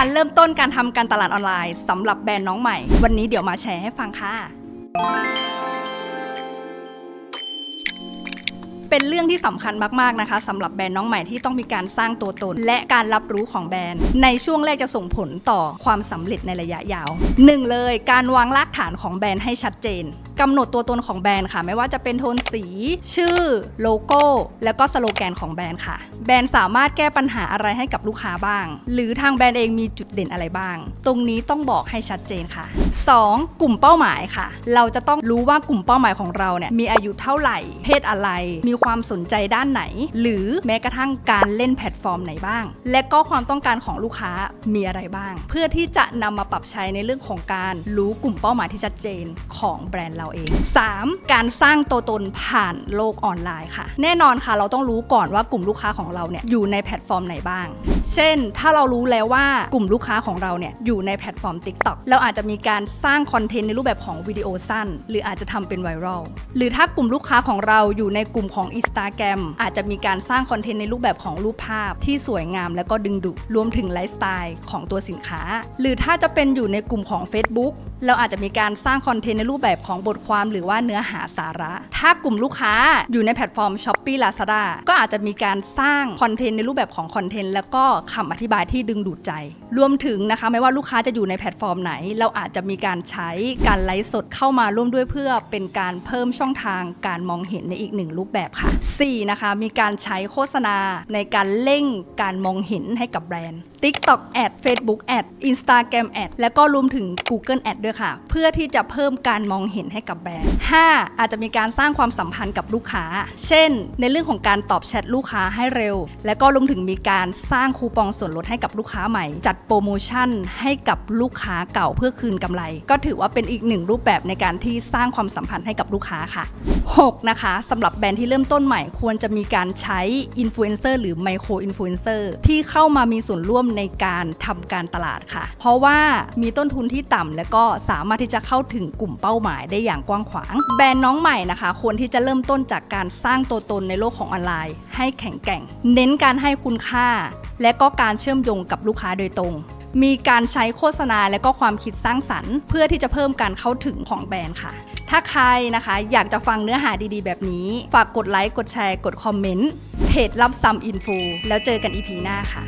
การเริ่มต้นการทำการตลาดออนไลน์สำหรับแบรนด์น้องใหม่ วันนี้เดี๋ยวมาแชร์ให้ฟังค่ะ เป็นเรื่องที่สำคัญมาก ๆ นะคะสำหรับแบรนด์น้องใหม่ที่ต้องมีการสร้างตัวตน และการรับรู้ของแบรนด์ ในช่วงแรกจะส่งผลต่อความสำเร็จในระยะยาว1เลย การวางรากฐานของแบรนด์ให้ชัดเจน กำหนดตัวตนของแบรนด์ค่ะ ไม่ว่าจะเป็นโทนสี ชื่อ โลโก้ แล้วก็สโลแกนของแบรนด์ค่ะ แบรนด์สามารถแก้ปัญหาอะไรให้กับลูกค้าบ้าง หรือทางแบรนด์เองมีจุดเด่นอะไรบ้าง ตรงนี้ต้องบอกให้ชัดเจนค่ะ 2. กลุ่มเป้าหมายค่ะ เราจะต้องรู้ว่ากลุ่มเป้าหมายของเราเนี่ยมีอายุเท่าไหร่ เพศอะไร มีความสนใจด้านไหน หรือแม้กระทั่งการเล่นแพลตฟอร์มไหนบ้าง และก็ความต้องการของลูกค้ามีอะไรบ้าง เพื่อที่จะนำมาปรับใช้ในเรื่องของการรู้กลุ่มเป้าหมายที่ชัดเจนของแบรนด์เราเอง 3. การสร้างตัวตนผ่านโลกออนไลน์ค่ะ แน่นอนค่ะ เราต้องรู้ก่อนว่ากลุ่มลูกค้าของเราเนี่ยอยู่ในแพลตฟอร์มไหนบ้าง เช่น ถ้าเรารู้แล้วว่ากลุ่มลูกค้าของเราเนี่ยอยู่ในแพลตฟอร์ม TikTok เราอาจจะมีการสร้างคอนเทนต์ในรูปแบบของวิดีโอสั้น หรืออาจจะทำเป็นไวรัลหรือถ้ากลุ่มลูกค้าของเราอยู่ในกลุ่มของ Instagram อาจจะมีการสร้างคอนเทนต์ในรูปแบบของรูปภาพที่สวยงามและก็ดึงดูดรวมถึงไลฟ์สไตล์ของตัวสินค้า หรือถ้าจะเป็นอยู่ในกลุ่มของ Facebook เราอาจจะมีการสร้างคอนเทนต์ในรูปแบบของบทความหรือว่าเนื้อหาสาระ ถ้ากลุ่มลูกค้าอยู่ในแพลตฟอร์ม Shopee Lazada ก็อาจจะมีการสร้างคอนเทนต์ในรูปแบบของคอนเทนต์แล้วก็คำอธิบายที่ดึงดูดใจ รวมถึงนะคะไม่ว่าลูกค้าจะอยู่ในแพลตฟอร์มไหน เราอาจจะมีการใช้การไลฟ์สดเข้ามาร่วมด้วยเพื่อเป็นการเพิ่มช่องทางการมองเห็นในอีกหนึ่งรูปแบบค่ะ 4. นะคะมีการใช้โฆษณาในการเร่งการมองเห็นให้กับแบรนด์ TikTok Ad Facebook Ad Instagram Ad และก็รวมถึง Google Ad ด้วยค่ะ เพื่อที่จะเพิ่มการมองเห็นให้กับแบรนด์ 5. อาจจะมีการสร้างความสัมพันธ์กับลูกค้า เช่น ในเรื่องของการตอบแชทลูกค้าให้เร็ว และก็รวมถึงมีการสร้างคูปองส่วนลดให้กับลูกค้าใหม่ จัดโปรโมชั่นให้กับลูกค้าเก่าเพื่อคืนกำไร ก็ถือว่าเป็นอีกหนึ่งรูปแบบในการที่สร้างความสัมพันธ์ให้กับลูกค้าค่ะ 6. นะคะสำหรับแบรนด์ที่เริ่มต้นใหม่ ควรจะมีการใช้อินฟลูเอนเซอร์หรือไมโครอินฟลูเอนเซอร์ที่เข้ามามีส่วนร่วมในการทำการตลาดค่ะ เพราะว่ามีต้นทุนที่ต่ำและก็สามารถที่จะเข้าถึงกลุ่มเป้าหมายได้อย่างกว้างขวาง แบรนด์น้องใหม่นะคะควรที่จะเริ่มต้นจากการสร้างตัวตนในโลกของออนไลน์ ให้แข็งแกร่ง เน้นการให้คุณค่า และก็การเชื่อมโยงกับลูกค้าโดยตรง มีการใช้โฆษณาและก็ความคิดสร้างสรรค์ เพื่อที่จะเพิ่มการเข้าถึงของแบรนด์ค่ะ ถ้าใครนะคะอยากจะฟังเนื้อหาดีๆ แบบนี้ ฝากกดไลค์กดแชร์กดคอมเมนต์เพจรับซัมอินฟูแล้วเจอกันอีพีหน้าค่ะ